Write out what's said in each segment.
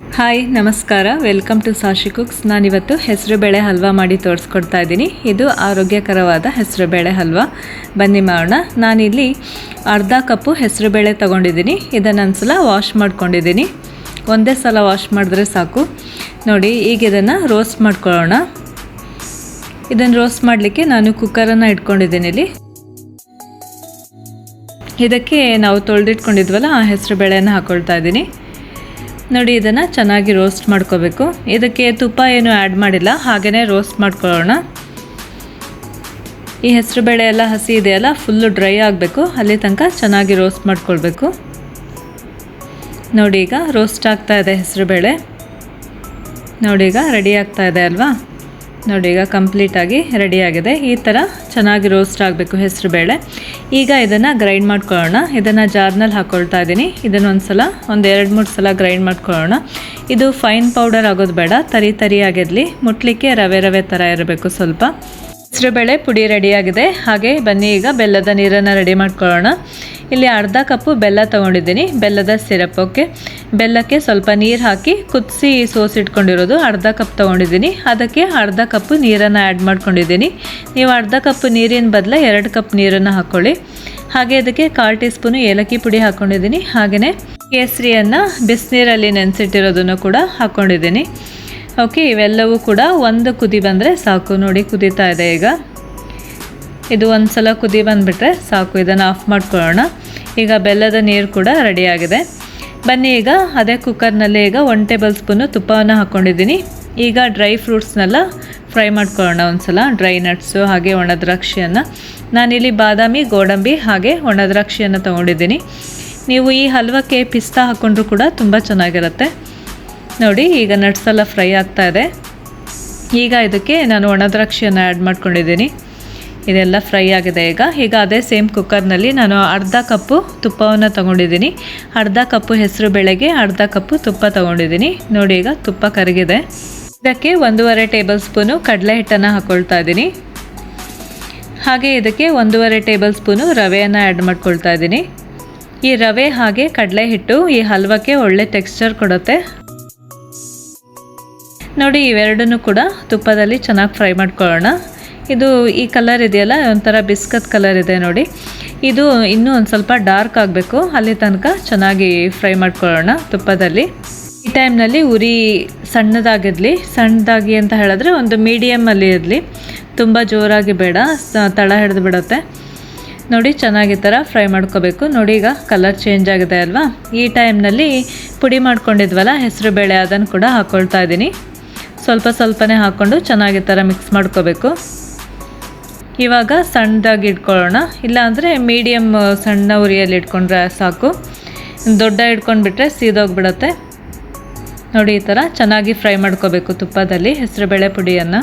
Hi ನಮಸ್ಕಾರ. Welcome to ಸಾಶಿ cooks ನಾನಿವತ್ತು ಹೆಸರುಬೇಳೆ ಹಲ್ವಾ ಮಾಡಿ ತೋರಿಸ್ಕೊಡ್ತಾ ಇದ್ದೀನಿ. ಇದು ಆರೋಗ್ಯಕರವಾದ ಹೆಸರುಬೇಳೆ ಹಲ್ವಾ. ಬನ್ನಿ ಮಾಡೋಣ. ನಾನಿಲ್ಲಿ ಅರ್ಧ ಕಪ್ಪು ಹೆಸರುಬೇಳೆ ತೊಗೊಂಡಿದ್ದೀನಿ. ಇದನ್ನು ಒಂದ್ಸಲ ವಾಶ್ ಮಾಡ್ಕೊಂಡಿದ್ದೀನಿ. ಒಂದೇ ಸಲ ವಾಶ್ ಮಾಡಿದ್ರೆ ಸಾಕು. ನೋಡಿ, ಈಗ ಇದನ್ನು ರೋಸ್ಟ್ ಮಾಡ್ಕೊಳ್ಳೋಣ. ಇದನ್ನು ರೋಸ್ಟ್ ಮಾಡಲಿಕ್ಕೆ ನಾನು ಕುಕ್ಕರನ್ನು ಇಟ್ಕೊಂಡಿದ್ದೀನಿ ಇಲ್ಲಿ. ಇದಕ್ಕೆ ನಾವು ತೊಳೆದಿಟ್ಕೊಂಡಿದ್ವಲ್ಲ, ಆ ಹೆಸರು ಬೇಳೆಯನ್ನು ಹಾಕ್ಕೊಳ್ತಾ ಇದ್ದೀನಿ. ನೋಡಿ, ಇದನ್ನು ಚೆನ್ನಾಗಿ ರೋಸ್ಟ್ ಮಾಡ್ಕೋಬೇಕು. ಇದಕ್ಕೆ ತುಪ್ಪ ಏನು ಆ್ಯಡ್ ಮಾಡಿಲ್ಲ ಹಾಗೆಯೇ ರೋಸ್ಟ್ ಮಾಡ್ಕೊಳ್ಳೋಣ. ಈ ಹೆಸರು ಬೇಳೆ ಎಲ್ಲ ಹಸಿ ಇದೆಯಲ್ಲ ಫುಲ್ಲು ಡ್ರೈ ಆಗಬೇಕು. ಅಲ್ಲಿ ತನಕ ಚೆನ್ನಾಗಿ ರೋಸ್ಟ್ ಮಾಡ್ಕೊಳ್ಬೇಕು. ನೋಡಿ, ಈಗ ರೋಸ್ಟ್ ಆಗ್ತಾ ಇದೆ ಹೆಸರು ಬೇಳೆ. ನೋಡಿ, ಈಗ ರೆಡಿ ಆಗ್ತಾ ಇದೆ ಅಲ್ವಾ? ನೋಡಿ, ಈಗ ಕಂಪ್ಲೀಟಾಗಿ ರೆಡಿಯಾಗಿದೆ ಈ ಥರ ಚೆನ್ನಾಗಿ ರೋಸ್ಟ್ ಆಗಬೇಕು ಹೆಸರು ಬೇಳೆ. ಈಗ ಇದನ್ನು ಗ್ರೈಂಡ್ ಮಾಡ್ಕೊಳ್ಳೋಣ. ಇದನ್ನು ಜಾರ್ನಲ್ಲಿ ಹಾಕ್ಕೊಳ್ತಾ ಇದ್ದೀನಿ. ಇದನ್ನು ಒಂದು ಸಲ ಒಂದು ಎರಡು, ಮೂರು ಸಲ ಗ್ರೈಂಡ್ ಮಾಡ್ಕೊಳ್ಳೋಣ. ಇದು ಫೈನ್ ಪೌಡರ್ ಆಗೋದು ಬೇಡ. ತರಿ ತರಿ ಆಗಿರಲಿ ಮುಟ್ಲಿಕ್ಕೆ ರವೆ ರವೆ ಥರ ಇರಬೇಕು ಸ್ವಲ್ಪ. ಹೆಸರುಬೇಳೆ ಪುಡಿ ರೆಡಿಯಾಗಿದೆ. ಹಾಗೆ ಬನ್ನಿ ಈಗ ಬೆಲ್ಲದ ನೀರನ್ನು ರೆಡಿ ಮಾಡ್ಕೊಳ್ಳೋಣ. ಇಲ್ಲಿ ಅರ್ಧ ಕಪ್ಪು ಬೆಲ್ಲ ತೊಗೊಂಡಿದ್ದೀನಿ. ಬೆಲ್ಲದ ಸಿರಪ್, ಓಕೆ? ಬೆಲ್ಲಕ್ಕೆ ಸ್ವಲ್ಪ ನೀರು ಹಾಕಿ ಕುದಿಸಿ ಸೋಸಿಟ್ಕೊಂಡಿರೋದು ಅರ್ಧ ಕಪ್ ತೊಗೊಂಡಿದ್ದೀನಿ. ಅದಕ್ಕೆ ಅರ್ಧ ಕಪ್ಪು ನೀರನ್ನು ಆ್ಯಡ್ ಮಾಡ್ಕೊಂಡಿದ್ದೀನಿ. ನೀವು ಅರ್ಧ ಕಪ್ ನೀರಿನ ಬದಲು ಎರಡು ಕಪ್ ನೀರನ್ನು ಹಾಕ್ಕೊಳ್ಳಿ ಹಾಗೆ ಅದಕ್ಕೆ ಕಾಲು ಟೀ ಸ್ಪೂನು ಏಲಕ್ಕಿ ಪುಡಿ ಹಾಕ್ಕೊಂಡಿದ್ದೀನಿ ಹಾಗೆಯೇ ಕೇಸರಿಯನ್ನು ಬಿಸಿನೀರಲ್ಲಿ ನೆನೆಸಿಟ್ಟಿರೋದನ್ನು ಕೂಡ ಹಾಕ್ಕೊಂಡಿದ್ದೀನಿ ಓಕೆ, ಇವೆಲ್ಲವೂ ಕೂಡ ಒಂದು ಕುದಿ ಬಂದರೆ ಸಾಕು. ನೋಡಿ, ಕುದೀತಾ ಇದೆ ಈಗ. ಇದು ಒಂದು ಸಲ ಕುದಿ ಬಂದುಬಿಟ್ರೆ ಸಾಕು. ಇದನ್ನು ಆಫ್ ಮಾಡ್ಕೊಳ್ಳೋಣ. ಈಗ ಬೆಲ್ಲದ ನೀರು ಕೂಡ ರೆಡಿಯಾಗಿದೆ ಬನ್ನಿ ಈಗ, ಅದೇ ಕುಕ್ಕರ್ನಲ್ಲಿ ಈಗ ಒನ್ ಟೇಬಲ್ ಸ್ಪೂನು ತುಪ್ಪವನ್ನು ಹಾಕ್ಕೊಂಡಿದ್ದೀನಿ ಈಗ ಡ್ರೈ ಫ್ರೂಟ್ಸ್ನೆಲ್ಲ ಫ್ರೈ ಮಾಡ್ಕೊಳ್ಳೋಣ ಒಂದು ಸಲ ಡ್ರೈ ನಟ್ಸು ಹಾಗೆ ಒಣದ್ರಾಕ್ಷಿಯನ್ನು ನಾನಿಲ್ಲಿ ಬಾದಾಮಿ, ಗೋಡಂಬಿ, ಹಾಗೆ ಒಣದ್ರಾಕ್ಷಿಯನ್ನು ತೊಗೊಂಡಿದ್ದೀನಿ. ನೀವು ಈ ಹಲ್ವಕ್ಕೆ ಪಿಸ್ತಾ ಹಾಕ್ಕೊಂಡ್ರೂ ಕೂಡ ತುಂಬ ಚೆನ್ನಾಗಿರುತ್ತೆ. ನೋಡಿ, ಈಗ ನಟ್ಸ್ ಎಲ್ಲ ಫ್ರೈ ಆಗ್ತಾ ಇದೆ. ಈಗ ಇದಕ್ಕೆ ನಾನು ಒಣದ್ರಾಕ್ಷಿಯನ್ನು ಆ್ಯಡ್ ಮಾಡ್ಕೊಂಡಿದ್ದೀನಿ. ಇದೆಲ್ಲ ಫ್ರೈ ಆಗಿದೆ ಈಗ. ಈಗ ಅದೇ ಸೇಮ್ ಕುಕ್ಕರ್ನಲ್ಲಿ ನಾನು ಅರ್ಧ ಕಪ್ಪು ತುಪ್ಪವನ್ನು ತೊಗೊಂಡಿದ್ದೀನಿ. ಅರ್ಧ ಕಪ್ಪು ಹೆಸರು ಬೇಳೆಗೆ ಅರ್ಧ ಕಪ್ಪು ತುಪ್ಪ ತೊಗೊಂಡಿದ್ದೀನಿ. ನೋಡಿ, ಈಗ ತುಪ್ಪ ಕರಗಿದೆ. ಇದಕ್ಕೆ ಒಂದೂವರೆ ಟೇಬಲ್ ಸ್ಪೂನು ಕಡಲೆ ಹಿಟ್ಟನ್ನು ಹಾಕ್ಕೊಳ್ತಾ ಇದ್ದೀನಿ. ಹಾಗೆ ಇದಕ್ಕೆ ಒಂದೂವರೆ ಟೇಬಲ್ ಸ್ಪೂನು ರವೆಯನ್ನು ಆ್ಯಡ್ ಮಾಡ್ಕೊಳ್ತಾ ಇದ್ದೀನಿ. ಈ ರವೆ ಹಾಗೆ ಕಡಲೆ ಹಿಟ್ಟು ಈ ಹಲ್ವಕ್ಕೆ ಒಳ್ಳೆ ಟೆಕ್ಸ್ಚರ್ ಕೊಡುತ್ತೆ. ನೋಡಿ, ಇವೆರಡನ್ನು ಕೂಡ ತುಪ್ಪದಲ್ಲಿ ಚೆನ್ನಾಗಿ ಫ್ರೈ ಮಾಡ್ಕೊಳ್ಳೋಣ. ಇದು ಈ ಕಲರ್ ಇದೆಯಲ್ಲ, ಒಂಥರ ಬಿಸ್ಕತ್ ಕಲರ್ ಇದೆ ನೋಡಿ. ಇದು ಇನ್ನೂ ಒಂದು ಸ್ವಲ್ಪ ಡಾರ್ಕ್ ಆಗಬೇಕು. ಅಲ್ಲಿ ತನಕ ಚೆನ್ನಾಗಿ ಫ್ರೈ ಮಾಡ್ಕೊಳ್ಳೋಣ ತುಪ್ಪದಲ್ಲಿ. ಈ ಟೈಮ್ನಲ್ಲಿ ಉರಿ ಸಣ್ಣದಾಗಿರಲಿ, ಸಣ್ಣದಾಗಿ ಅಂತ ಹೇಳಿದ್ರೆ ಒಂದು ಮೀಡಿಯಮಲ್ಲಿ ಇರಲಿ. ತುಂಬ ಜೋರಾಗಿ ಬೇಡ ತಳ ಹಿಡಿದು ಬಿಡುತ್ತೆ. ನೋಡಿ, ಚೆನ್ನಾಗಿ ಥರ ಫ್ರೈ ಮಾಡ್ಕೋಬೇಕು. ನೋಡಿ, ಈಗ ಕಲರ್ ಚೇಂಜ್ ಆಗಿದೆ ಅಲ್ವಾ? ಈ ಟೈಮ್ನಲ್ಲಿ ಪುಡಿ ಮಾಡ್ಕೊಂಡಿದ್ವಲ್ಲ, ಹೆಸರು ಬೇಳೆ ಅದನ್ನು ಕೂಡ ಹಾಕ್ಕೊಳ್ತಾ ಇದ್ದೀನಿ. ಸ್ವಲ್ಪ ಸ್ವಲ್ಪನೇ ಹಾಕ್ಕೊಂಡು ಚೆನ್ನಾಗಿ ಥರ ಮಿಕ್ಸ್ ಮಾಡ್ಕೋಬೇಕು. ಇವಾಗ ಸಣ್ಣದಾಗಿ ಇಟ್ಕೊಳ್ಳೋಣ. ಇಲ್ಲಾಂದರೆ ಮೀಡಿಯಮ್, ಸಣ್ಣ ಉರಿಯಲ್ಲಿ ಇಟ್ಕೊಂಡ್ರೆ ಸಾಕು. ದೊಡ್ಡ ಇಟ್ಕೊಂಡ್ಬಿಟ್ರೆ ಸೀದೋಗಿಬಿಡತ್ತೆ. ನೋಡಿ, ಈ ಥರ ಚೆನ್ನಾಗಿ ಫ್ರೈ ಮಾಡ್ಕೋಬೇಕು ತುಪ್ಪದಲ್ಲಿ ಹೆಸರುಬೇಳೆ ಪುಡಿಯನ್ನು.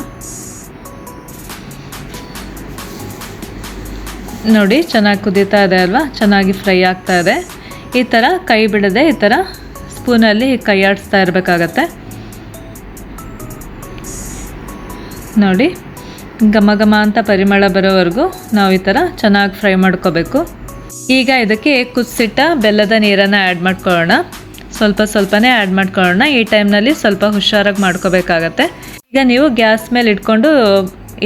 ನೋಡಿ, ಚೆನ್ನಾಗಿ ಕುದೀತಾ ಇದೆ ಅಲ್ವಾ? ಚೆನ್ನಾಗಿ ಫ್ರೈ ಆಗ್ತಾ ಇದೆ. ಈ ಥರ ಕೈ ಬಿಡದೆ ಈ ಥರ ಸ್ಪೂನಲ್ಲಿ ಕೈ ಆಡಿಸ್ತಾ ಇರಬೇಕಾಗತ್ತೆ. ನೋಡಿ ಘಮ ಘಮ ಅಂತ ಪರಿಮಳ ಬರೋವರೆಗೂ ನಾವು ಈ ಥರ ಚೆನ್ನಾಗಿ ಫ್ರೈ ಮಾಡ್ಕೋಬೇಕು. ಈಗ ಇದಕ್ಕೆ ಕುದಿಸಿಟ್ಟ ಬೆಲ್ಲದ ನೀರನ್ನು ಆ್ಯಡ್ ಮಾಡ್ಕೊಳ್ಳೋಣ. ಸ್ವಲ್ಪ ಸ್ವಲ್ಪನೇ ಆ್ಯಡ್ ಮಾಡ್ಕೊಳ್ಳೋಣ. ಈ ಟೈಮ್ನಲ್ಲಿ ಸ್ವಲ್ಪ ಹುಷಾರಾಗಿ ಮಾಡ್ಕೋಬೇಕಾಗತ್ತೆ. ಈಗ ನೀವು ಗ್ಯಾಸ್ ಮೇಲೆ ಇಟ್ಕೊಂಡು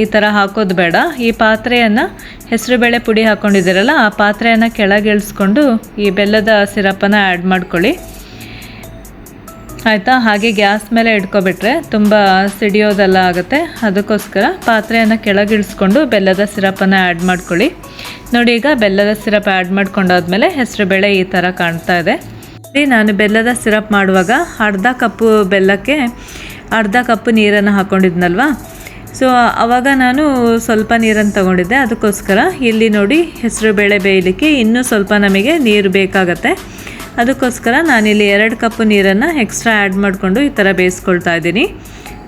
ಈ ಥರ ಹಾಕೋದು ಬೇಡ. ಈ ಪಾತ್ರೆಯನ್ನು ಹೆಸರುಬೇಳೆ ಪುಡಿ ಹಾಕ್ಕೊಂಡಿದ್ದೀರಲ್ಲ ಆ ಪಾತ್ರೆಯನ್ನು ಕೆಳಗೆ ಇಳಿಸ್ಕೊಂಡು ಈ ಬೆಲ್ಲದ ಸಿರಪನ್ನು ಆ್ಯಡ್ ಮಾಡ್ಕೊಳ್ಳಿ. ಆಯಿತಾ? ಹಾಗೆ ಗ್ಯಾಸ್ ಮೇಲೆ ಇಟ್ಕೊಬಿಟ್ರೆ ತುಂಬ ಸಿಡಿಯೋದೆಲ್ಲ ಆಗುತ್ತೆ. ಅದಕ್ಕೋಸ್ಕರ ಪಾತ್ರೆಯನ್ನು ಕೆಳಗಿಳಿಸ್ಕೊಂಡು ಬೆಲ್ಲದ ಸಿರಪನ್ನು ಆ್ಯಡ್ ಮಾಡ್ಕೊಳ್ಳಿ. ನೋಡಿ, ಈಗ ಬೆಲ್ಲದ ಸಿರಪ್ ಆ್ಯಡ್ ಮಾಡ್ಕೊಂಡಾದ್ಮೇಲೆ ಹೆಸರುಬೇಳೆ ಈ ಥರ ಕಾಣ್ತಾ ಇದೆ. ನಾನು ಬೆಲ್ಲದ ಸಿರಪ್ ಮಾಡುವಾಗ ಅರ್ಧ ಕಪ್ಪು ಬೆಲ್ಲಕ್ಕೆ ಅರ್ಧ ಕಪ್ಪು ನೀರನ್ನು ಹಾಕ್ಕೊಂಡಿದ್ನಲ್ವಾ? ಸೊ ಆವಾಗ ನಾನು ಸ್ವಲ್ಪ ನೀರನ್ನು ತಗೊಂಡಿದ್ದೆ. ಅದಕ್ಕೋಸ್ಕರ ಇಲ್ಲಿ ನೋಡಿ, ಹೆಸರು ಬೇಳೆ ಬೇಯಲಿಕ್ಕೆ ಇನ್ನೂ ಸ್ವಲ್ಪ ನಮಗೆ ನೀರು ಬೇಕಾಗತ್ತೆ. ಅದಕ್ಕೋಸ್ಕರ ನಾನಿಲ್ಲಿ ಎರಡು ಕಪ್ ನೀರನ್ನು ಎಕ್ಸ್ಟ್ರಾ ಆ್ಯಡ್ ಮಾಡಿಕೊಂಡು ಈ ಥರ ಬೇಯಿಸ್ಕೊಳ್ತಾ ಇದ್ದೀನಿ.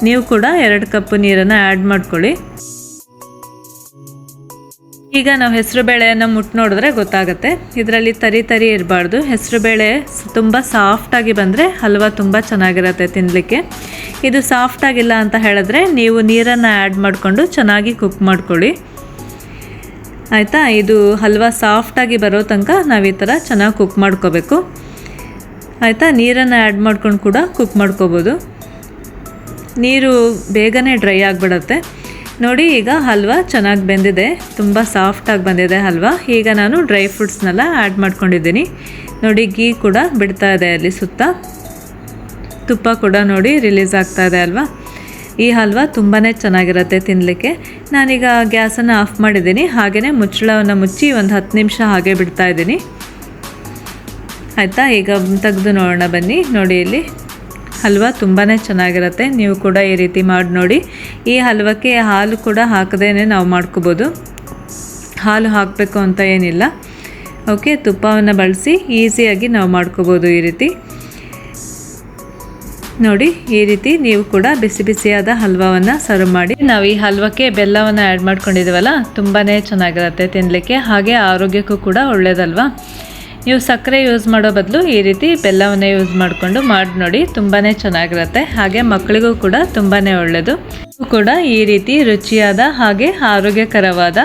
ನೀವು ಕೂಡ ಎರಡು ಕಪ್ ನೀರನ್ನು ಆ್ಯಡ್ ಮಾಡ್ಕೊಳ್ಳಿ. ಈಗ ನಾವು ಹೆಸರು ಬೇಳೆಯನ್ನು ಮುಟ್ಟು ನೋಡಿದ್ರೆ ಗೊತ್ತಾಗುತ್ತೆ. ಇದರಲ್ಲಿ ತರಿ ತರಿ ಇರಬಾರ್ದು. ಹೆಸರು ಬೇಳೆ ತುಂಬ ಸಾಫ್ಟಾಗಿ ಬಂದರೆ ಹಲ್ವಾ ತುಂಬ ಚೆನ್ನಾಗಿರುತ್ತೆ ತಿನ್ನಲಿಕ್ಕೆ ಇದು ಸಾಫ್ಟಾಗಿಲ್ಲ ಅಂತ ಹೇಳಿದ್ರೆ ನೀವು ನೀರನ್ನು ಆ್ಯಡ್ ಮಾಡಿಕೊಂಡು ಚೆನ್ನಾಗಿ ಕುಕ್ ಮಾಡ್ಕೊಳ್ಳಿ. ಆಯಿತಾ? ಇದು ಹಲ್ವಾ ಸಾಫ್ಟಾಗಿ ಬರೋ ತನಕ ನಾವು ಈ ಥರ ಚೆನ್ನಾಗಿ ಕುಕ್ ಮಾಡ್ಕೋಬೇಕು. ಆಯಿತಾ? ನೀರನ್ನು ಆ್ಯಡ್ ಮಾಡ್ಕೊಂಡು ಕೂಡ ಕುಕ್ ಮಾಡ್ಕೋಬೋದು. ನೀರು ಬೇಗನೆ ಡ್ರೈ ಆಗಿಬಿಡತ್ತೆ. ನೋಡಿ, ಈಗ ಹಲ್ವಾ ಚೆನ್ನಾಗಿ ಬೆಂದಿದೆ. ತುಂಬ ಸಾಫ್ಟಾಗಿ ಬಂದಿದೆ ಹಲ್ವಾ. ಈಗ ನಾನು ಡ್ರೈ ಫ್ರೂಟ್ಸ್ನೆಲ್ಲ ಆ್ಯಡ್ ಮಾಡ್ಕೊಂಡಿದ್ದೀನಿ. ನೋಡಿ ಗೀ ಕೂಡ ಬಿಡ್ತಾ ಇದೆ ಅಲ್ಲಿ ಸುತ್ತ. ತುಪ್ಪ ಕೂಡ ನೋಡಿ ರಿಲೀಸ್ ಆಗ್ತಾ ಇದೆ ಅಲ್ವಾ? ಈ ಹಲ್ವ ತುಂಬಾ ಚೆನ್ನಾಗಿರುತ್ತೆ ತಿನ್ನಲಿಕ್ಕೆ ನಾನೀಗ ಗ್ಯಾಸನ್ನು ಆಫ್ ಮಾಡಿದ್ದೀನಿ. ಹಾಗೆಯೇ ಮುಚ್ಚಳವನ್ನು ಮುಚ್ಚಿ ಒಂದು ಹತ್ತು ನಿಮಿಷ ಹಾಗೆ ಬಿಡ್ತಾ ಇದ್ದೀನಿ. ಆಯಿತಾ? ಈಗ ತೆಗೆದು ನೋಡೋಣ ಬನ್ನಿ. ನೋಡಿ ಇಲ್ಲಿ. ಹಲ್ವ ತುಂಬಾ ಚೆನ್ನಾಗಿರುತ್ತೆ. ನೀವು ಕೂಡ ಈ ರೀತಿ ಮಾಡಿ ನೋಡಿ. ಈ ಹಲ್ವಕ್ಕೆ ಹಾಲು ಕೂಡ ಹಾಕದೇ ನಾವು ಮಾಡ್ಕೋಬೋದು. ಹಾಲು ಹಾಕಬೇಕು ಅಂತ ಏನಿಲ್ಲ. ಓಕೆ, ತುಪ್ಪವನ್ನು ಬಳಸಿ ಈಸಿಯಾಗಿ ನಾವು ಮಾಡ್ಕೋಬೋದು ಈ ರೀತಿ. ನೋಡಿ, ಈ ರೀತಿ ನೀವು ಕೂಡ ಬಿಸಿ ಬಿಸಿಯಾದ ಹಲ್ವಾವನ್ನು ಸರ್ವ್ ಮಾಡಿ. ನಾವು ಈ ಹಲ್ವಕ್ಕೆ ಬೆಲ್ಲವನ್ನು ಆ್ಯಡ್ ಮಾಡ್ಕೊಂಡಿದ್ದೀವಲ್ಲ ತುಂಬಾ ಚೆನ್ನಾಗಿರುತ್ತೆ ತಿನ್ನಲಿಕ್ಕೆ ಹಾಗೆ ಆರೋಗ್ಯಕ್ಕೂ ಕೂಡ ಒಳ್ಳೆಯದಲ್ವಾ ನೀವು ಸಕ್ಕರೆ ಯೂಸ್ ಮಾಡೋ ಬದಲು ಈ ರೀತಿ ಬೆಲ್ಲವನ್ನು ಯೂಸ್ ಮಾಡಿಕೊಂಡು ಮಾಡಿ ನೋಡಿ ತುಂಬಾ ಚೆನ್ನಾಗಿರುತ್ತೆ. ಹಾಗೆ ಮಕ್ಕಳಿಗೂ ಕೂಡ ತುಂಬಾ ಒಳ್ಳೆಯದು ಕೂಡ ಈ ರೀತಿ ರುಚಿಯಾದ ಹಾಗೆ ಆರೋಗ್ಯಕರವಾದ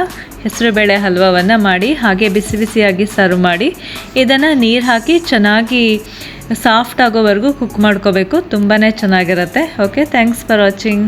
ಹೆಸರುಬೇಳೆ ಹಲ್ವವನ್ನು ಮಾಡಿ, ಹಾಗೆ ಬಿಸಿ ಬಿಸಿಯಾಗಿ ಸರ್ವ್ ಮಾಡಿ, ಇದನ್ನು ನೀರು ಹಾಕಿ ಚೆನ್ನಾಗಿ ಸಾಫ್ಟ್ ಆಗೋವರೆಗೂ ಕುಕ್ ಮಾಡ್ಕೋಬೇಕು. ತುಂಬಾ ಚೆನ್ನಾಗಿರುತ್ತೆ. Okay thanks for watching